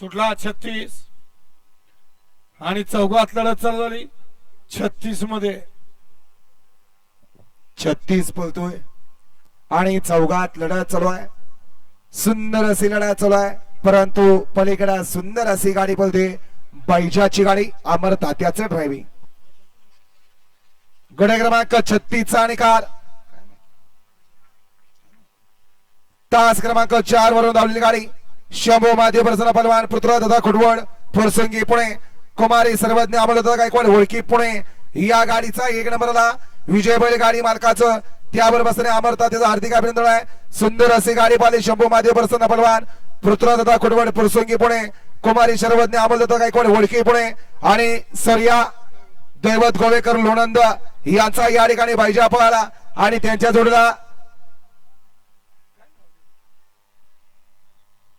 सुटला छत्तीस. आणि चौघात लढत चालू झाली. छत्तीसमध्ये. छत्तीस पळतोय. आणि चौघात लढत चालू आहे. सुंदर अशी लढत चालू आहे. परंतु पलीकडे सुंदर अशी गाडी बोलते बैजाची गाडी अमर तात्याचं ड्रायव्हिंग गड क्रमांक छत्तीसचा निकाल तास क्रमांक चार वरून धावलेली गाडी. शंभू माधव प्रसन्न पलवान पुत्र दादा खुडवड फुरसंगी पुणे कुमारी सर्वज्ञ अमोलदादा गायकवाड होळकी पुणे. या गाडीचा एक नंबरला विजय बैल गाडी मालकाचं. त्यावर बसणे अमरता त्याचं हार्दिक अभिनंदन आहे. सुंदर अशी गाडी पाहिली शंभू माधव प्रसन्न पलवान पुत्र दादा खुडवड फुरसंगी पुणे कुमारी सर्वज्ञ अमोलदादा गायकवाड होळकी पुणे. आणि सर्या दैवत गोवेकर लोणंद यांचा या ठिकाणी पाहिजे पळाला आणि त्यांच्या जोडीला